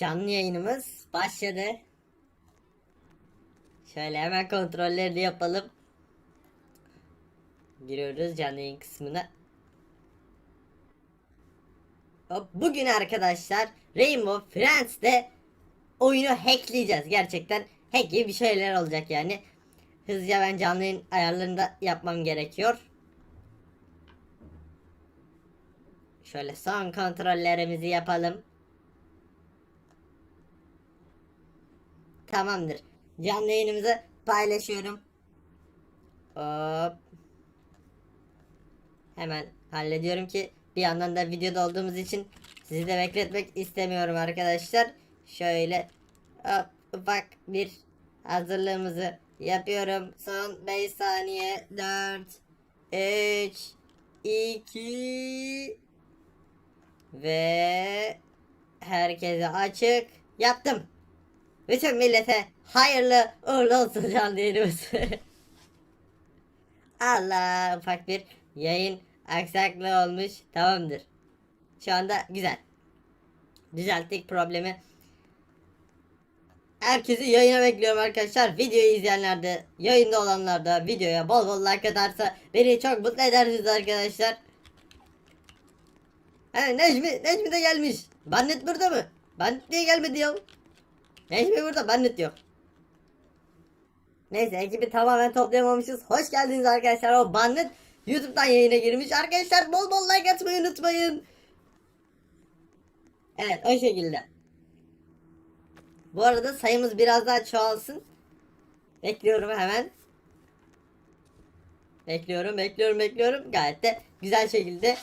Canlı yayınımız başladı. Şöyle hemen kontrollerini yapalım. Giriyoruz canlı yayın kısmına. Bugün arkadaşlar Rainbow Friends'te oyunu hackleyeceğiz. Gerçekten hack gibi bir şeyler olacak yani. Hızlıca ben canlı yayın ayarlarını da yapmam gerekiyor. Şöyle son kontrollerimizi yapalım. Tamamdır. Canlı yayınımızı paylaşıyorum. Hop. Hemen hallediyorum ki bir yandan da videoda olduğumuz için sizi de bekletmek istemiyorum arkadaşlar. Şöyle hop, ufak bir hazırlığımızı yapıyorum. Son 5 saniye 4 3 2 ve herkese açık yaptım. Bütün millete hayırlı uğurlu olsun canlı yayınımız. Allah ufak bir yayın aksaklığı olmuş. Tamamdır. Şu anda güzel. Düzelttik problemi. Herkesi yayına bekliyorum arkadaşlar. Videoyu izleyenler de, yayında olanlar da videoya bol bol like atarsa beni çok mutlu edersiniz arkadaşlar. He Necmi, Necmi de gelmiş. Bandit burada mı? Bandit niye gelmedi ya? Necmi burada, Bandit yok. Neyse ekibi tamamen toplayamamışız. Hoş geldiniz arkadaşlar. O Bandit YouTube'dan yayına girmiş. Arkadaşlar bol bol like atmayı unutmayın. Evet o şekilde. Bu arada sayımız biraz daha çoğalsın. Bekliyorum hemen. Bekliyorum, bekliyorum, bekliyorum. Gayet de güzel şekilde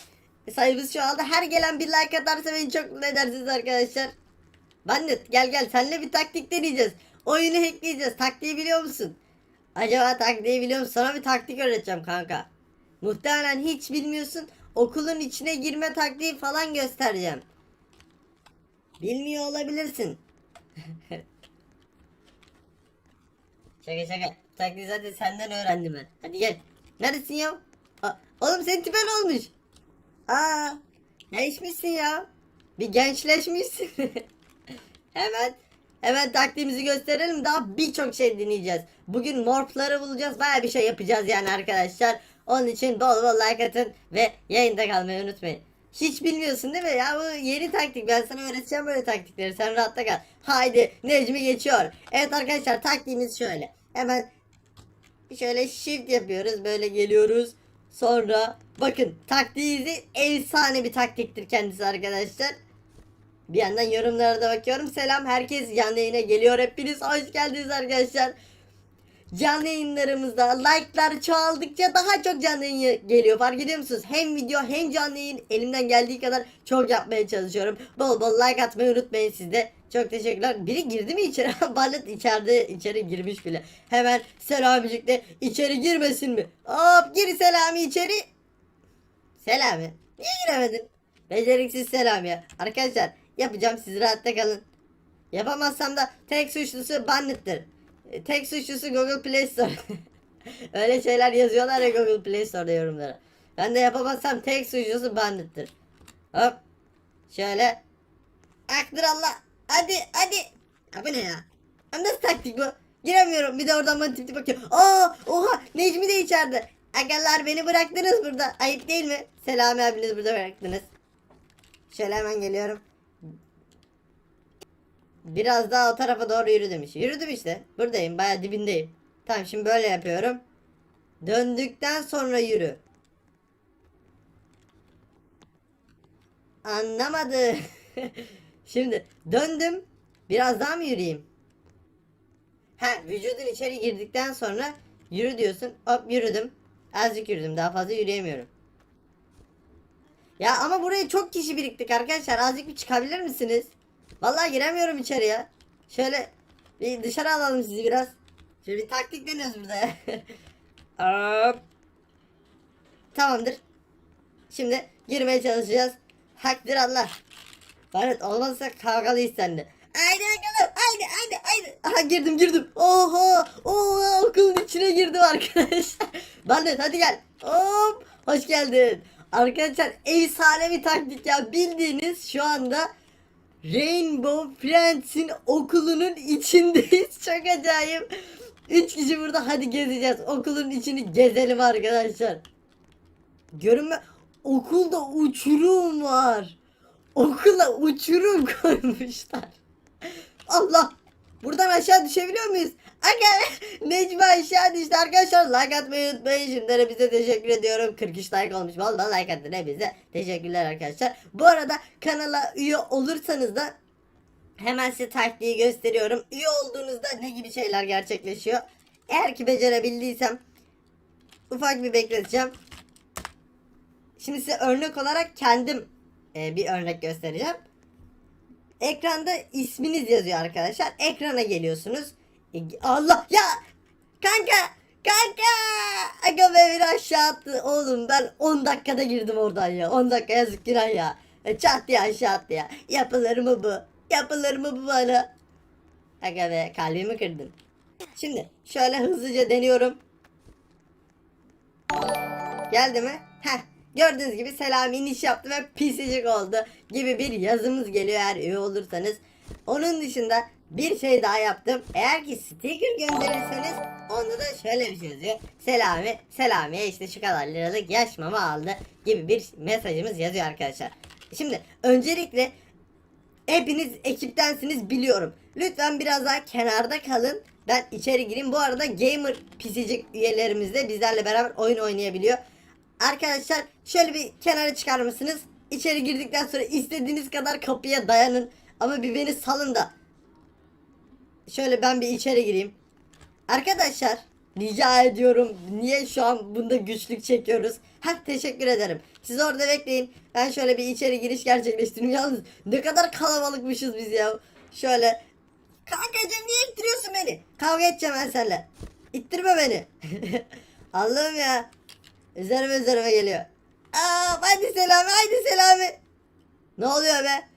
sayımız çoğaldı. Her gelen bir like atarsa beni çok mutlu edersiniz arkadaşlar. Bandit gel gel senle bir taktik deneyeceğiz. Oyunu hackleyeceğiz. Taktiği biliyor musun? Acaba taktiği biliyor musun? Sana bir taktik öğreteceğim kanka. Muhtemelen hiç bilmiyorsun. Okulun içine girme taktiği falan göstereceğim. Bilmiyor olabilirsin. şaka şaka. Taktiği zaten senden öğrendim ben. Hadi gel. Neredesin ya? Oğlum senin tipen olmuş. Aa, değişmişsin ya. Bir gençleşmişsin. hemen hemen taktiğimizi gösterelim. Daha birçok şey deneyeceğiz. Bugün morpları bulacağız. Baya bir şey yapacağız yani arkadaşlar. Onun için bol bol like atın ve yayında kalmayı unutmayın. Hiç bilmiyorsun değil mi? Ya bu yeni taktik. Ben sana öğreteceğim böyle taktikleri. Sen rahatta kal. Haydi Necmi geçiyor. Evet arkadaşlar taktiğimiz şöyle. Hemen şöyle shift yapıyoruz. Böyle geliyoruz. Sonra bakın taktiğinizi efsane bir taktiktir kendisi arkadaşlar. Bir yandan yorumlara da bakıyorum. Selam herkes canlı yayına geliyor. Hepiniz hoş geldiniz arkadaşlar. Canlı yayınlarımızda like'lar çoğaldıkça daha çok canlı yayın geliyor. Fark ediyor musunuz? Hem video hem canlı yayın elimden geldiği kadar çok yapmaya çalışıyorum. Bol bol like atmayı unutmayın siz de. Çok teşekkürler. Biri girdi mi içeri? Balet içeride içeri girmiş bile. Hemen Selamicik de içeri girmesin mi? Hop gir Selami içeri. Selami. Niye giremedin? Beceriksiz Selami ya. Arkadaşlar yapacağım siz rahatta kalın. Yapamazsam da tek suçlusu Bandit'tir. E, Tek suçlusu Google Play Store. Öyle şeyler yazıyorlar ya Google Play Store'da yorumlara. Ben de yapamazsam tek suçlusu Bandit'tir. Hop. Şöyle. Aktır Allah. Hadi hadi. Ya bu ne ya? Ya Nasıl taktik bu? Giremiyorum. Bir de oradan bana tip tip bakıyor. Aa, oha Necmi de içeride. Agalar beni bıraktınız burada. Ayıp değil mi? Selami abiniz burada bıraktınız. Şöyle hemen geliyorum. Biraz daha o tarafa doğru yürü demiş. Yürüdüm işte. Buradayım. Baya dibindeyim. Tamam şimdi böyle yapıyorum. Döndükten sonra yürü. Anlamadı. şimdi döndüm. Biraz daha mı yürüyeyim? Ha vücudun içeri girdikten sonra yürü diyorsun. Hop yürüdüm. Azıcık yürüdüm. Daha fazla yürüyemiyorum. Ya ama buraya çok kişi biriktik arkadaşlar. Azıcık bir çıkabilir misiniz? Vallahi giremiyorum içeriye. Şöyle bir dışarı alalım sizi biraz. Şöyle bir taktik deniyoruz burada. Hop. Tamamdır. Şimdi girmeye çalışacağız. Haktır Allah. Evet olmazsa kavgalıyız seninle. Haydi bakalım. Haydi haydi haydi. Aha girdim girdim. Oha. Oha okulun içine girdim arkadaşlar. Bandet hadi gel. Hop. Hoş geldin. Arkadaşlar efsane bir taktik ya. Bildiğiniz şu anda Rainbow Friends'in okulunun içindeyiz. Çok acayip. Üç kişi burada hadi gezeceğiz. Okulun içini gezelim arkadaşlar. Görünme okulda uçurum var. Okula uçurum koymuşlar. Allah. Buradan aşağı düşebiliyor muyuz? Aga Necmi aşağı düştü arkadaşlar. Like atmayı unutmayın. Şimdiden bize teşekkür ediyorum. 43 like olmuş. Vallahi like attın hepinize teşekkürler arkadaşlar. Bu arada kanala üye olursanız da hemen size taktiği gösteriyorum. Üye olduğunuzda ne gibi şeyler gerçekleşiyor? Eğer ki becerebildiysem ufak bir bekleteceğim. Şimdi size örnek olarak kendim e, bir örnek göstereceğim. Ekranda isminiz yazıyor arkadaşlar. Ekrana geliyorsunuz. E, Allah ya! Kanka kanka! Aga be beni aşağı attı. Oğlum ben 10 dakikada girdim oradan ya. 10 dakika yazık günah ya. Çat diye aşağı attı ya. Yapılır mı bu? Yapılır mı bu bana? Aga be kalbimi kırdın. Şimdi şöyle hızlıca deniyorum. Geldi mi? Heh. Gördüğünüz gibi Selami iniş yaptı ve pisicik oldu gibi bir yazımız geliyor. Eğer üye olursanız. Onun dışında bir şey daha yaptım. Eğer ki sticker gönderirseniz onda da şöyle bir şey yazıyor. Selami, Selami'ye işte şu kadar liralık yaş mama aldı gibi bir mesajımız yazıyor arkadaşlar. Şimdi öncelikle Hepiniz ekiptensiniz biliyorum. Lütfen biraz daha kenarda kalın. Ben içeri gireyim. Bu arada gamer pisicik üyelerimiz de bizlerle beraber oyun oynayabiliyor. Arkadaşlar şöyle bir kenara çıkar mısınız? İçeri girdikten sonra istediğiniz kadar kapıya dayanın. Ama bir beni salın da. Şöyle ben bir içeri gireyim. Arkadaşlar rica ediyorum. Niye şu an bunda güçlük çekiyoruz? Heh teşekkür ederim. Siz orada bekleyin. Ben şöyle bir içeri giriş gerçekleştireyim. Yalnız ne kadar kalabalıkmışız biz ya. Şöyle. Kankacığım niye ittiriyorsun beni? Kavga edeceğim ben seninle. İttirme beni. Allah'ım ya. Üzerime üzerime geliyor. Aa, haydi Selami haydi Selami. Ne oluyor be?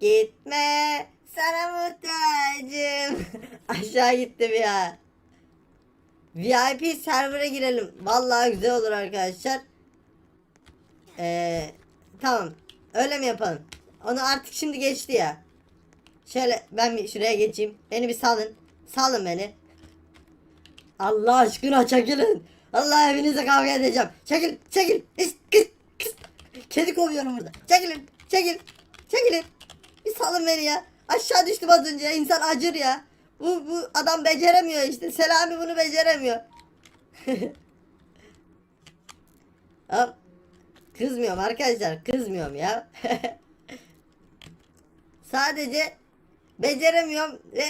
Gitme sana muhtacım. Aşağı gittim ya. VIP server'a girelim. Vallahi güzel olur arkadaşlar. Ee, tamam. Öyle mi yapalım? Onu artık şimdi geçti ya. Şöyle ben bir şuraya geçeyim. Beni bir salın. Salın beni. Allah aşkına çekilin. Allah evinize kavga edeceğim. Çekil, çekil. Kıs, kıs. Kedi kovuyorum burada. Çekilin, çekil. Çekilin. Bir salın beni ya. Aşağı düştüm az önce. İnsan acır ya. Bu, bu adam beceremiyor işte. Selami bunu beceremiyor. Hop. Kızmıyorum arkadaşlar. Kızmıyorum ya. Sadece beceremiyorum ve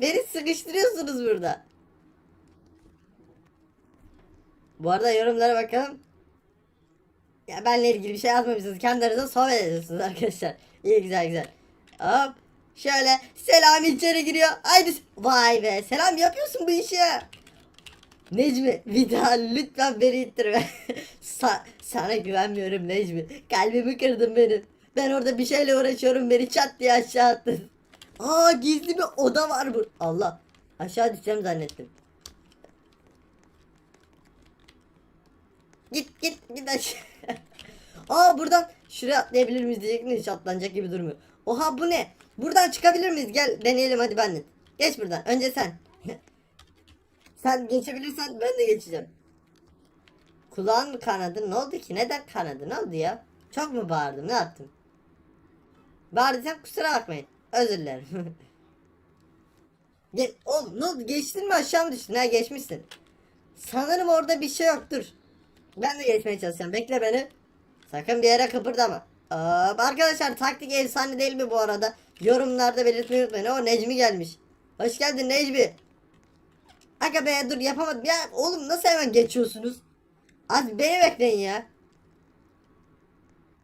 beni sıkıştırıyorsunuz burada. Bu arada yorumlara bakalım. Ya benle ilgili bir şey yazmamışsınız. Kendi aranızda sohbet ediyorsunuz arkadaşlar. İyi güzel güzel. Hop. Şöyle selam içeri giriyor. Haydi. Vay be selam yapıyorsun bu işi. Necmi bir daha lütfen beni ittirme. Sa- sana güvenmiyorum Necmi. Kalbimi kırdın benim. Ben orada bir şeyle uğraşıyorum beni çat diye aşağı attın. Aa gizli bir oda var bu. Allah. Aşağı düşeceğim zannettim. Git git git aşağı. Aa buradan şuraya atlayabilir miyiz diyecektim de hiç atlanacak gibi durmuyor. Oha bu ne? Buradan çıkabilir miyiz? Gel deneyelim hadi benle. Geç buradan. Önce sen. sen geçebilirsen ben de geçeceğim. Kulağın mı kanadı? Ne oldu ki? Neden kanadı? Ne oldu ya? Çok mu bağırdım? Ne yaptım? Bağırdıysam kusura bakmayın. Özür dilerim. Gel, oğlum ne oldu? Geçtin mi aşağı mı düştün? Ha geçmişsin. Sanırım orada bir şey yoktur. Ben de geçmeye çalışacağım. Bekle beni. Sakın bir yere kıpırdama. Aa, arkadaşlar taktik efsane değil mi bu arada? Yorumlarda belirtmeyi unutmayın. O Necmi gelmiş. Hoş geldin Necmi. Aga be dur yapamadım. Ya oğlum nasıl hemen geçiyorsunuz? Az beni bekleyin ya.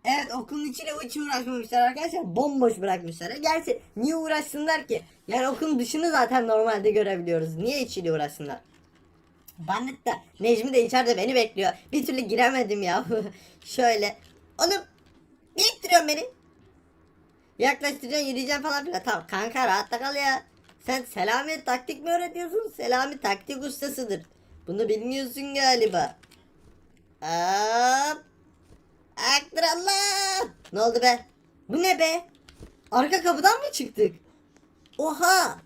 Evet okulun içine hiç uğraşmamışlar arkadaşlar. Bomboş bırakmışlar. Gerçi niye uğraşsınlar ki? Yani okulun dışını zaten normalde görebiliyoruz. Niye içiyle uğraşsınlar? Bannet de Necmi de içeride beni bekliyor. Bir türlü giremedim ya. Şöyle. Oğlum niye ittiriyorsun beni? Yaklaştıracaksın yürüyeceksin falan filan. Tamam kanka rahatta kal ya. Sen Selami taktik mi öğretiyorsun? Selami taktik ustasıdır. Bunu bilmiyorsun galiba. Hop. Aktır Allah. Ne oldu be? Bu ne be? Arka kapıdan mı çıktık? Oha!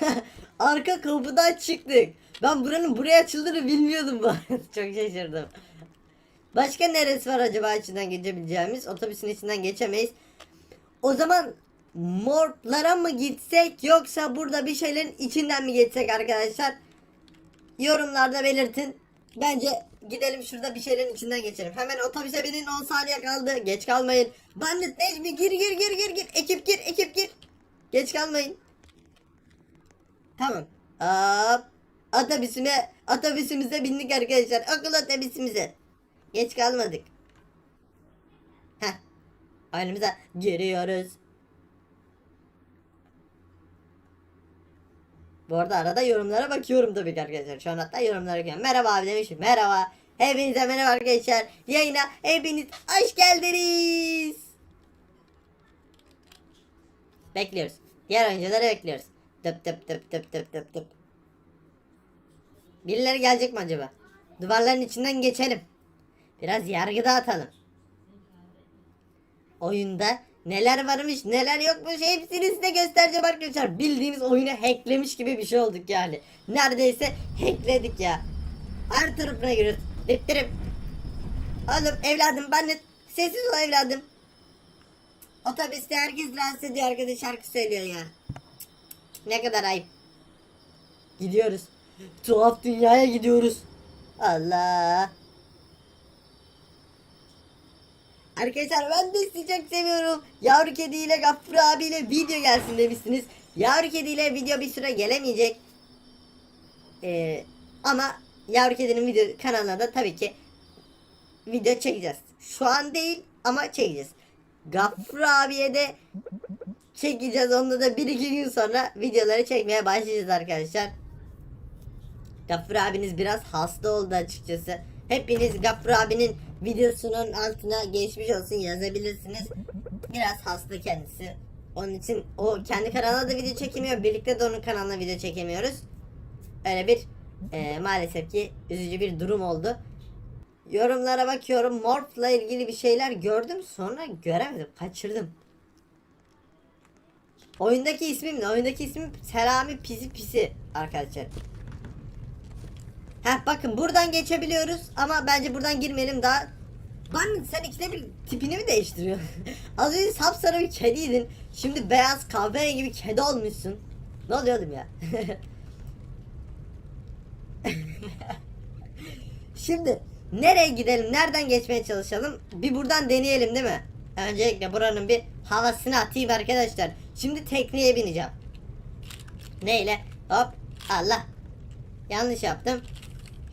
Arka kapıdan çıktık. Ben buranın buraya açıldığını bilmiyordum bu arada. Çok şaşırdım. Başka neresi var acaba içinden geçebileceğimiz? Otobüsün içinden geçemeyiz. O zaman morglara mı gitsek yoksa burada bir şeylerin içinden mi geçsek arkadaşlar? Yorumlarda belirtin. Bence gidelim şurada bir şeylerin içinden geçelim. Hemen otobüse binin 10 saniye kaldı. Geç kalmayın. Bandit Necmi gir gir gir gir gir. Ekip gir ekip gir. Geç kalmayın. Tamam. Hop. Otobüsüme, otobüsümüze bindik arkadaşlar. Okul otobüsümüze. Geç kalmadık. Heh. Ailemize giriyoruz. Bu arada arada yorumlara bakıyorum tabii ki arkadaşlar. Şu an hatta yorumlara bakıyorum. Merhaba abi demiş. Merhaba. Hepinize merhaba arkadaşlar. Yayına hepiniz hoş geldiniz. Bekliyoruz. Diğer oyuncuları bekliyoruz. Tıp tıp tıp tıp tıp tıp tıp. Birileri gelecek mi acaba? Duvarların içinden geçelim. Biraz yargı dağıtalım. Oyunda neler varmış neler yokmuş hepsini size göstereceğim arkadaşlar. Bildiğimiz oyunu hacklemiş gibi bir şey olduk yani. Neredeyse hackledik ya. Her tarafına giriyoruz. Diptirim. Oğlum evladım ben de sessiz ol evladım. Otobüste herkes rahatsız ediyor arkadaş şarkı söylüyor ya. Ne kadar ayıp. Gidiyoruz. Tuhaf dünyaya gidiyoruz. Allah. Arkadaşlar ben de sizi çok seviyorum. Yavru kediyle Gaffur abiyle video gelsin demişsiniz. Yavru kediyle video bir süre gelemeyecek. Ee, ama yavru kedinin video kanalına da tabii ki video çekeceğiz. Şu an değil ama çekeceğiz. Gaffur abiye de çekeceğiz. Onda da bir iki gün sonra videoları çekmeye başlayacağız arkadaşlar. Gaffur abiniz biraz hasta oldu açıkçası. Hepiniz Gaffur abinin videosunun altına geçmiş olsun yazabilirsiniz. Biraz hasta kendisi. Onun için o kendi kanalına da video çekemiyor. Birlikte de onun kanalına video çekemiyoruz. Öyle bir e, maalesef ki üzücü bir durum oldu. Yorumlara bakıyorum. Morph'la ilgili bir şeyler gördüm. Sonra göremedim. Kaçırdım. Oyundaki ismim ne? Oyundaki ismim Selami Pisi Pisi arkadaşlar. Heh bakın buradan geçebiliyoruz ama bence buradan girmeyelim daha. Lan sen ikide bir tipini mi değiştiriyorsun? Az önce sapsarı bir kediydin. Şimdi beyaz kahve gibi kedi olmuşsun. Ne oluyor ya? Şimdi nereye gidelim? Nereden geçmeye çalışalım? Bir buradan deneyelim değil mi? Öncelikle buranın bir havasını atayım arkadaşlar. Şimdi tekneye bineceğim. Neyle? Hop. Allah. Yanlış yaptım.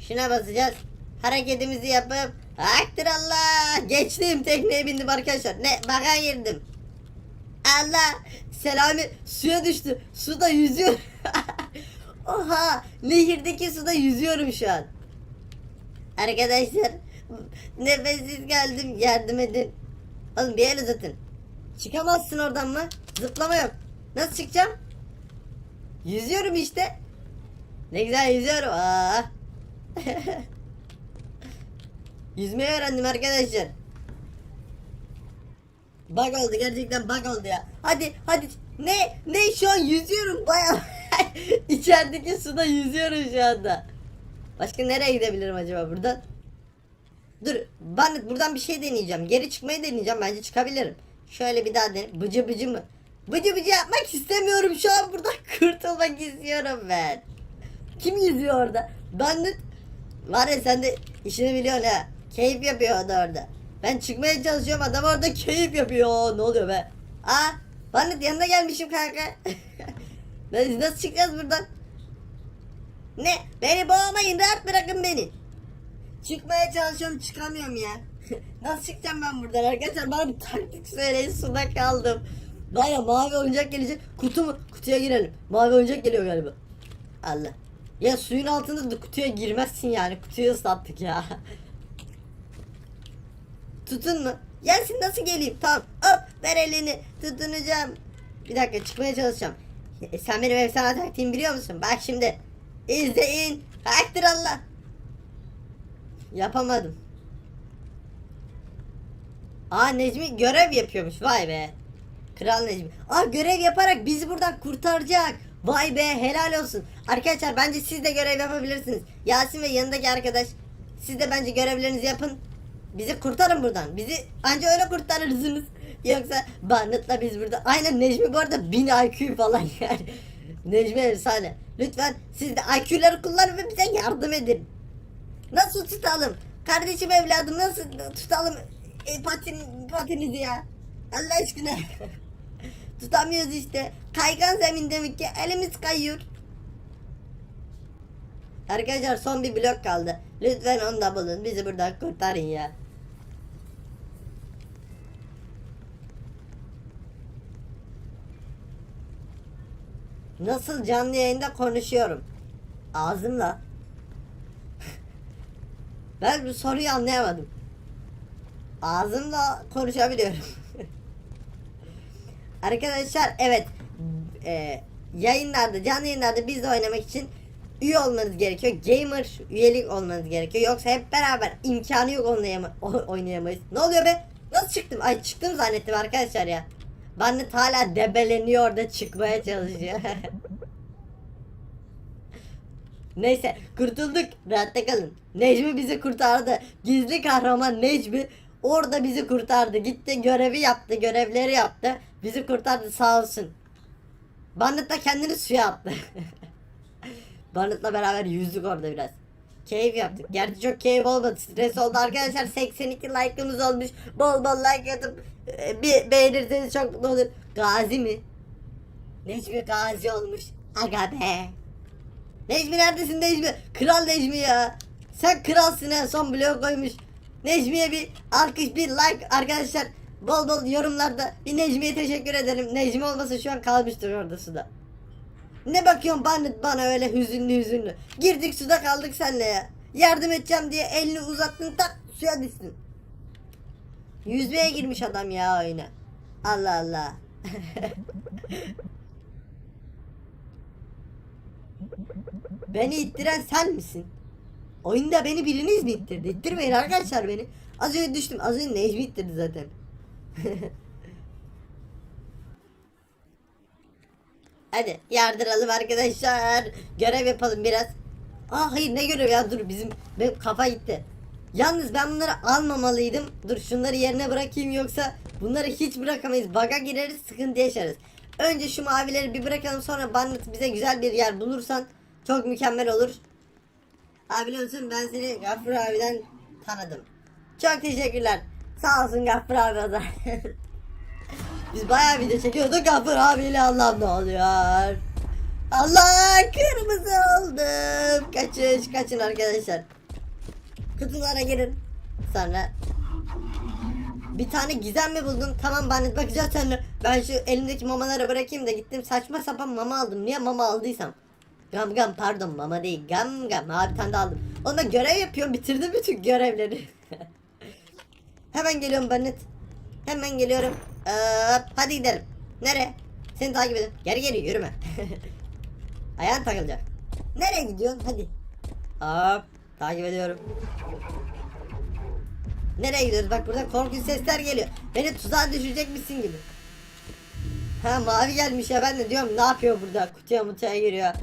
Şuna basacağız. Hareketimizi yapıp Aktır Allah. Geçtim tekneye bindim arkadaşlar. Ne bakan girdim. Allah. Selami suya düştü. Suda yüzüyor. Oha. Nehirdeki suda yüzüyorum şu an. Arkadaşlar nefessiz geldim yardım edin. Oğlum bir el uzatın. Çıkamazsın oradan mı? Zıplama yok. Nasıl çıkacağım? Yüzüyorum işte. Ne güzel yüzüyorum. Aa. Yüzmeyi öğrendim arkadaşlar. Bug oldu gerçekten bug oldu ya. Hadi hadi ne ne şu an yüzüyorum baya. İçerideki suda yüzüyorum şu anda. Başka nereye gidebilirim acaba buradan? Dur ben buradan bir şey deneyeceğim. Geri çıkmayı deneyeceğim bence çıkabilirim. Şöyle bir daha dene. Bıcı bıcı mı? Bıcı bıcı yapmak istemiyorum şu an buradan kurtulmak istiyorum ben. Kim yüzüyor orada? Ben var ya sen de işini biliyorsun ha. Keyif yapıyor o da orada. Ben çıkmaya çalışıyorum adam orada keyif yapıyor. Ne oluyor be? Aa ben de yanına gelmişim kanka. Biz nasıl çıkacağız buradan? Ne? Beni boğmayın rahat bırakın beni. Çıkmaya çalışıyorum çıkamıyorum ya. Nasıl çıkacağım ben buradan arkadaşlar bana bir taktik söyleyin suda kaldım. Baya mavi oyuncak gelecek. Kutu mu? Kutuya girelim. Mavi oyuncak geliyor galiba. Allah. Ya suyun altında da kutuya girmezsin yani. Kutuyu ıslattık ya. Tutun mu? Gelsin nasıl geleyim? Tamam. Hop ver elini. Tutunacağım. Bir dakika çıkmaya çalışacağım. E, sen benim efsane taktiğimi biliyor musun? Bak şimdi. İzleyin. Haktır Allah. Yapamadım. Aa Necmi görev yapıyormuş. Vay be. Kral Necmi. Aa görev yaparak bizi buradan kurtaracak. Vay be helal olsun. Arkadaşlar bence siz de görev yapabilirsiniz. Yasin ve yanındaki arkadaş. Siz de bence görevlerinizi yapın. Bizi kurtarın buradan. Bizi anca öyle kurtarırsınız. Yoksa Barnet'la biz burada. Aynen Necmi bu arada 1000 IQ falan yani. Necmi efsane. Lütfen siz de IQ'ları kullanın ve bize yardım edin. Nasıl tutalım? Kardeşim evladım nasıl tutalım e, patin, patinizi ya? Allah aşkına. Tutamıyoruz işte. Kaygan zemin demek ki elimiz kayıyor. Arkadaşlar son bir blok kaldı. Lütfen onu da bulun. Bizi buradan kurtarın ya. Nasıl canlı yayında konuşuyorum? Ağzımla. ben bu soruyu anlayamadım. Ağzımla konuşabiliyorum. Arkadaşlar evet e, yayınlarda canlı yayınlarda bizle oynamak için üye olmanız gerekiyor. Gamer üyelik olmanız gerekiyor. Yoksa hep beraber imkanı yok oynayama, oynayamayız. Ne oluyor be? Nasıl çıktım? Ay çıktım zannettim arkadaşlar ya. Bannet hala debeleniyor orada çıkmaya çalışıyor. Neyse kurtulduk. Rahatta kalın. Necmi bizi kurtardı. Gizli kahraman Necmi orada bizi kurtardı. Gitti görevi yaptı. Görevleri yaptı. Bizi kurtardı sağ olsun. Bandit da kendini suya attı. Bandit'la beraber yüzdük orada biraz. Keyif yaptık. Gerçi çok keyif olmadı. Stres oldu arkadaşlar. 82 like'ımız olmuş. Bol bol like atıp e, bir beğenirseniz çok mutlu olur. Gazi mi? Necmi Gazi olmuş. Aga be. Necmi neredesin Necmi? Kral Necmi ya. Sen kralsın ha son bloğu koymuş. Necmi'ye bir alkış bir like arkadaşlar. Bol bol yorumlarda bir Necmi'ye teşekkür ederim. Necmi olmasa şu an kalmıştır orada suda. Ne bakıyorsun bana, bana öyle hüzünlü hüzünlü. Girdik suda kaldık senle ya. Yardım edeceğim diye elini uzattın tak suya düştün. Yüzmeye girmiş adam ya oyuna. Allah Allah. Beni ittiren sen misin? Oyunda beni biriniz mi ittirdi? İttirmeyin arkadaşlar beni. Az önce düştüm. Az önce Necmi ittirdi zaten. Hadi yardıralım arkadaşlar. Görev yapalım biraz. Aa hayır ne görev ya dur bizim benim kafa gitti. Yalnız ben bunları almamalıydım. Dur şunları yerine bırakayım yoksa bunları hiç bırakamayız. Baga gireriz sıkıntı yaşarız. Önce şu mavileri bir bırakalım sonra Bandit bize güzel bir yer bulursan çok mükemmel olur. Abi biliyorsun ben seni Gaffur abiden tanıdım. Çok teşekkürler. Sağ olsun Gaffur abi o da. Biz bayağı video çekiyorduk Gaffur abiyle Allah'ım ne oluyor? Allah kırmızı oldum. Kaçış kaçın arkadaşlar. Kutulara girin. Sonra bir tane gizem mi buldun? Tamam ben bakacağız sonra. Ben şu elimdeki mamaları bırakayım da gittim saçma sapan mama aldım. Niye mama aldıysam? Gam gam pardon mama değil gam gam. Ha bir tane aldım. Onda görev yapıyorum bitirdim bütün görevleri. Hemen geliyorum Barnet. Hemen geliyorum. Ee, hadi gidelim. Nereye? Seni takip edin. Geri geri yürüme. Ayağın takılacak. Nereye gidiyorsun? Hadi. Hop. Takip ediyorum. Nereye gidiyoruz? Bak burada korkunç sesler geliyor. Beni tuzağa düşürecekmişsin gibi. Ha mavi gelmiş ya ben de diyorum ne yapıyor burada? Kutuya mutuya giriyor.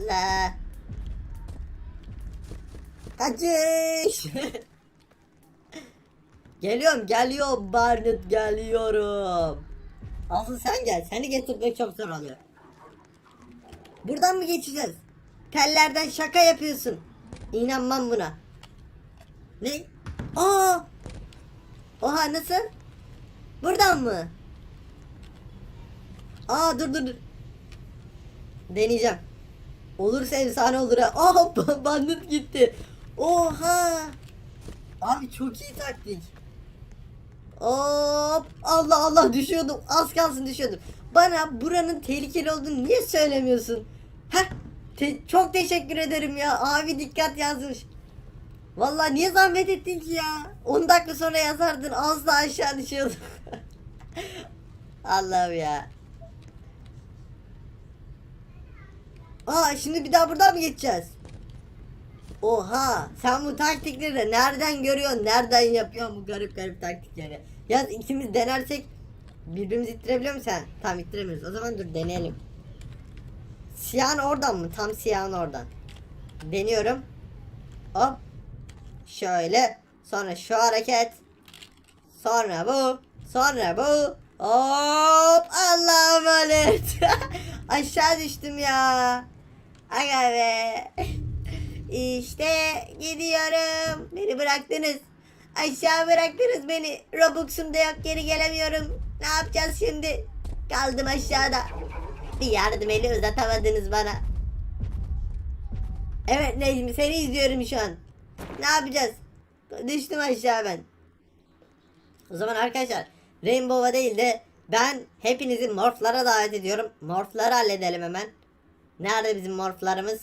Allah. Kaçış. geliyorum geliyorum Barnet geliyorum. Asıl sen gel seni getirmek çok zor oluyor. Buradan mı geçeceğiz? Tellerden şaka yapıyorsun. İnanmam buna. Ne? Aa! Oha nasıl? Buradan mı? Aa dur dur dur. Deneyeceğim. Olursa efsane olur ha. Ba- bandit gitti. Oha. Abi çok iyi taktik. Hop Allah Allah düşüyordum. Az kalsın düşüyordum. Bana buranın tehlikeli olduğunu niye söylemiyorsun? Heh. te- çok teşekkür ederim ya. Abi dikkat yazmış. Vallahi niye zahmet ettin ki ya? 10 dakika sonra yazardın. Az daha aşağı düşüyordum. Allah'ım ya. Aa şimdi bir daha buradan mı geçeceğiz? Oha sen bu taktikleri de nereden görüyorsun? Nereden yapıyorsun bu garip garip taktikleri? Ya ikimiz denersek birbirimizi ittirebiliyor musun sen? Tamam ittiremiyoruz. O zaman dur deneyelim. Siyahın oradan mı? Tam siyahın oradan. Deniyorum. Hop. Şöyle. Sonra şu hareket. Sonra bu. Sonra bu. Hop. Allah'a emanet. Aşağı düştüm ya. Aga be. İşte gidiyorum. Beni bıraktınız. Aşağı bıraktınız beni. Robux'um da yok geri gelemiyorum. Ne yapacağız şimdi? Kaldım aşağıda. Bir yardım eli uzatamadınız bana. Evet Necmi seni izliyorum şu an. Ne yapacağız? Düştüm aşağı ben. O zaman arkadaşlar Rainbow'a değil de ben hepinizi morflara davet ediyorum. Morfları halledelim hemen. Nerede bizim morflarımız?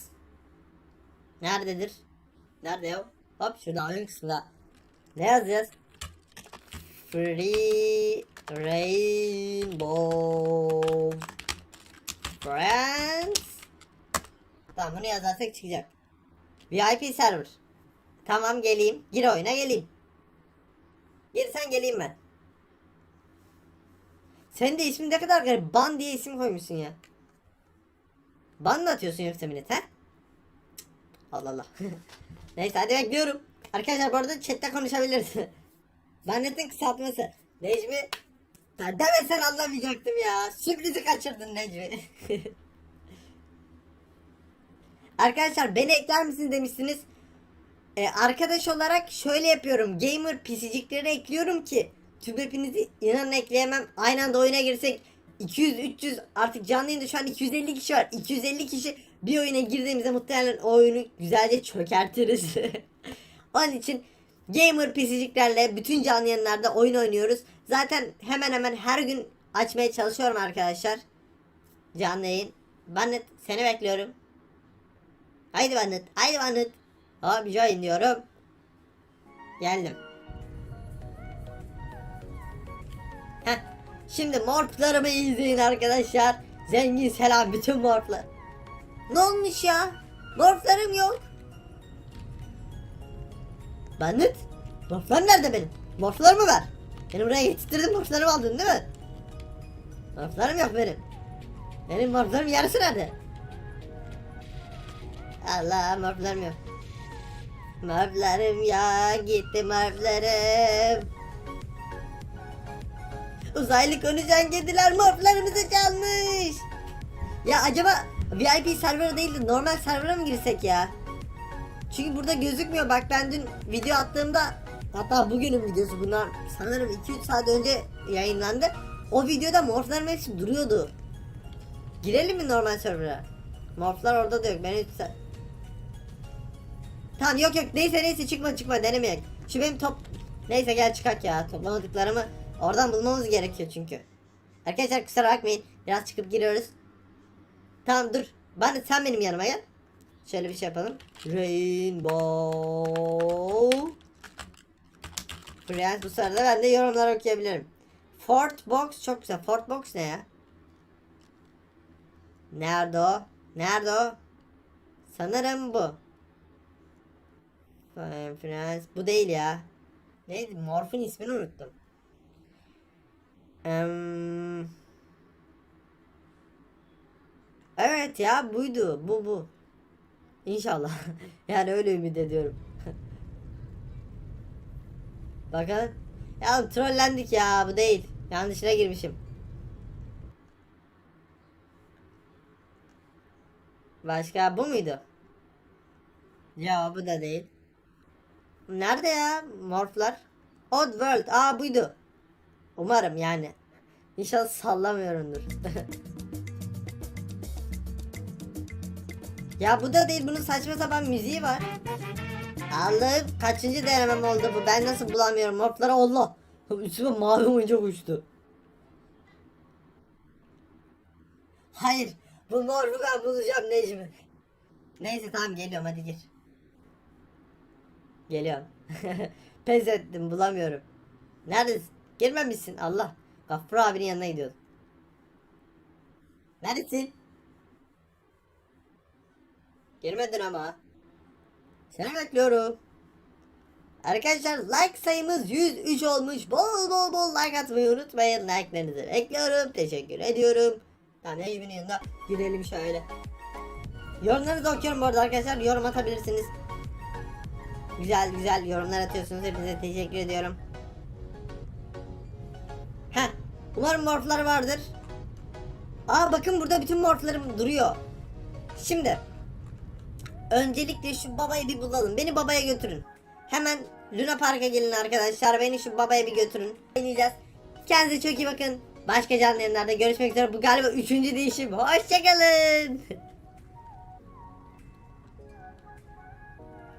Nerededir? Nerede ya? Hop şurada oyun kısmında. Ne yazacağız? Free Rainbow Friends Tamam bunu yazarsak çıkacak. VIP server. Tamam geleyim. Gir oyuna geleyim. Girsen geleyim ben. Senin de ismin ne kadar garip. Ban diye isim koymuşsun ya. Ban mı atıyorsun yoksa millet he? Allah Allah. Neyse hadi bekliyorum. Arkadaşlar bu arada chatte konuşabiliriz. Bannetin kısaltması. Necmi. Demesen anlamayacaktım ya. Sürprizi kaçırdın Necmi. Arkadaşlar beni ekler misiniz demişsiniz. Ee, arkadaş olarak şöyle yapıyorum. Gamer pisicikleri ekliyorum ki tüm hepinizi inanın ekleyemem. Aynı anda oyuna girsek 200 300 artık canlı yayında şu an 250 kişi var. 250 kişi bir oyuna girdiğimizde muhtemelen o oyunu güzelce çökertiriz. Onun için gamer pisiciklerle bütün canlı yayınlarda oyun oynuyoruz. Zaten hemen hemen her gün açmaya çalışıyorum arkadaşlar. Canlı yayın. Ben de seni bekliyorum. Haydi Bandet. Haydi Bandet. Hop join diyorum. Geldim. Şimdi morplarımı izleyin arkadaşlar. Zengin selam bütün morplar. Ne olmuş ya? Morflarım yok. Bandet. Morflar nerede benim? Morflarımı ver. Beni buraya getirttirdin morflarımı aldın değil mi? Morflarım yok benim. Benim morflarım yarısı nerede? Allah morflarım yok. Morflarım ya gitti morflarım. Uzaylı konuşan kediler morflarımızı çalmış. Ya acaba VIP server'a değil de normal server'a mı girsek ya? Çünkü burada gözükmüyor. Bak ben dün video attığımda hatta bugünün videosu bunlar sanırım 2-3 saat önce yayınlandı. O videoda morfların hepsi duruyordu. Girelim mi normal server'a? Morflar orada da yok. Ben 3 saat... Tamam yok yok neyse neyse çıkma çıkma denemeyek. Şu benim top... Neyse gel çıkak ya toplamadıklarımı oradan bulmamız gerekiyor çünkü. Arkadaşlar kusura bakmayın biraz çıkıp giriyoruz. Tamam dur. Bana sen benim yanıma gel. Şöyle bir şey yapalım. Rainbow. Friends bu sırada ben de yorumlar okuyabilirim. Fort Box çok güzel. Fort Box ne ya? Nerede o? Nerede o? Sanırım bu. Friends. Bu değil ya. Neydi? Morph'un ismini unuttum. Evet ya buydu. Bu bu. İnşallah. yani öyle ümit ediyorum. Bakalım. Ya trollendik ya bu değil. Yanlışına girmişim. Başka bu muydu? Ya bu da değil. Nerede ya morflar? Odd World. Aa buydu. Umarım yani. İnşallah sallamıyorumdur. Ya bu da değil bunun saçma sapan müziği var. Allah'ım kaçıncı denemem oldu bu ben nasıl bulamıyorum morflara Allah. Üstüme mavi oyuncak uçtu. Hayır bu morfu ben bulacağım Necmi. Neyse tamam geliyorum hadi gir. Geliyorum. Pes ettim bulamıyorum. Neredesin? Girmemişsin Allah. Gaffur abinin yanına gidiyordum. Neredesin? Girmedin ama. Seni bekliyorum. Arkadaşlar like sayımız 103 olmuş. Bol bol bol like atmayı unutmayın. Like'larınızı bekliyorum. Teşekkür ediyorum. Tamam Necmi'nin yanında girelim şöyle. Yorumlarınızı okuyorum bu arada arkadaşlar. Yorum atabilirsiniz. Güzel güzel yorumlar atıyorsunuz. Hepinize teşekkür ediyorum. Umarım morflar vardır. Aa bakın burada bütün morflarım duruyor. Şimdi. Öncelikle şu babayı bir bulalım. Beni babaya götürün. Hemen Luna Park'a gelin arkadaşlar. Beni şu babaya bir götürün. Oynayacağız. Kendinize çok iyi bakın. Başka canlı yayınlarda görüşmek üzere. Bu galiba üçüncü değişim. Hoşçakalın.